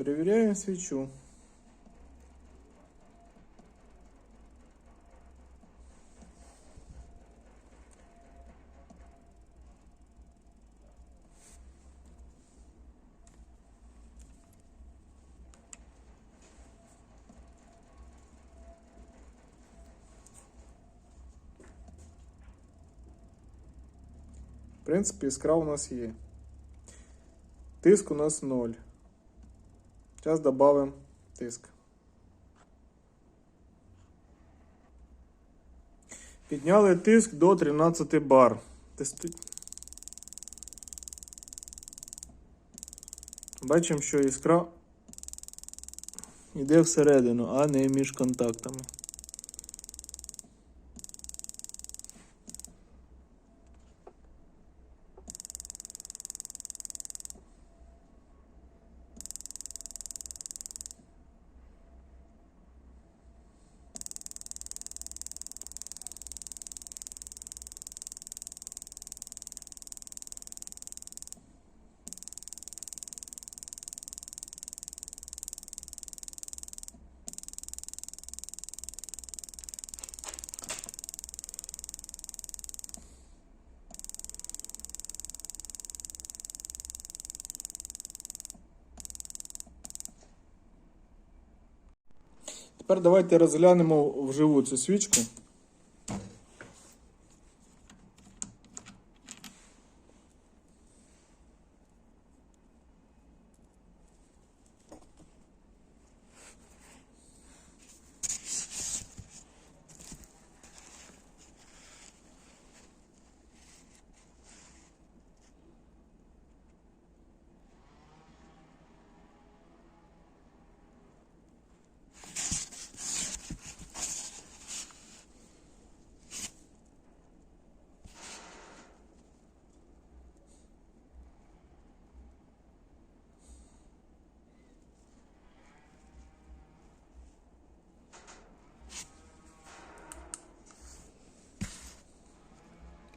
Перевіряємо свічу. В принципі, іскра у нас є. Тиск у нас 0. Зараз додамо тиск. Підняли тиск до 13 бар. Бачимо, що іскра йде всередину, а не між контактами. Тепер давайте розглянемо вживу цю свічку.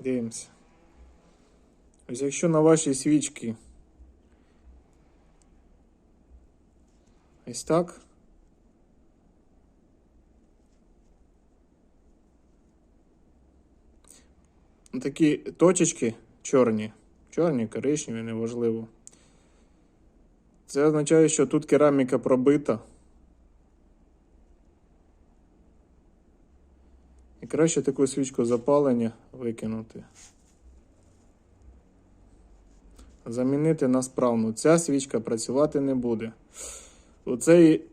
Дивимося. Ось якщо на вашій свічці ось так. Такі точечки чорні, чорні, коричневі, неважливо. Це означає, що тут кераміка пробита. І краще таку свічку запалення викинути. Замінити на справну. Ця свічка працювати не буде. У цієї,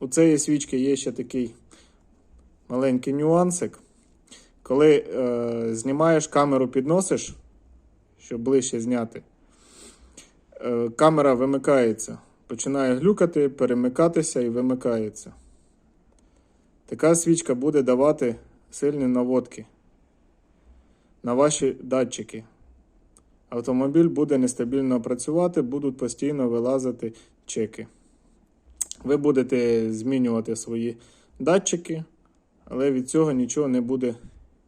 у цієї свічки є ще такий маленький нюансик. Коли е, знімаєш камеру, підносиш, щоб ближче зняти, е, камера вимикається. Починає глюкати, перемикатися і вимикається. Така свічка буде давати сильні наводки на ваші датчики. Автомобіль буде нестабільно працювати, будуть постійно вилазити чеки. Ви будете змінювати свої датчики, але від цього нічого не буде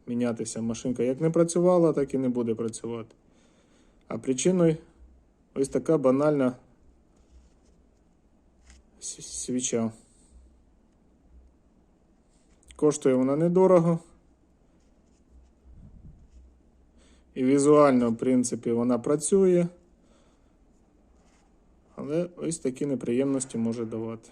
мінятися. Машинка як не працювала, так і не буде працювати. А причиною ось така банальна свіча. Коштує вона недорого. І візуально, в принципі, вона працює. Але ось такі неприємності може давати.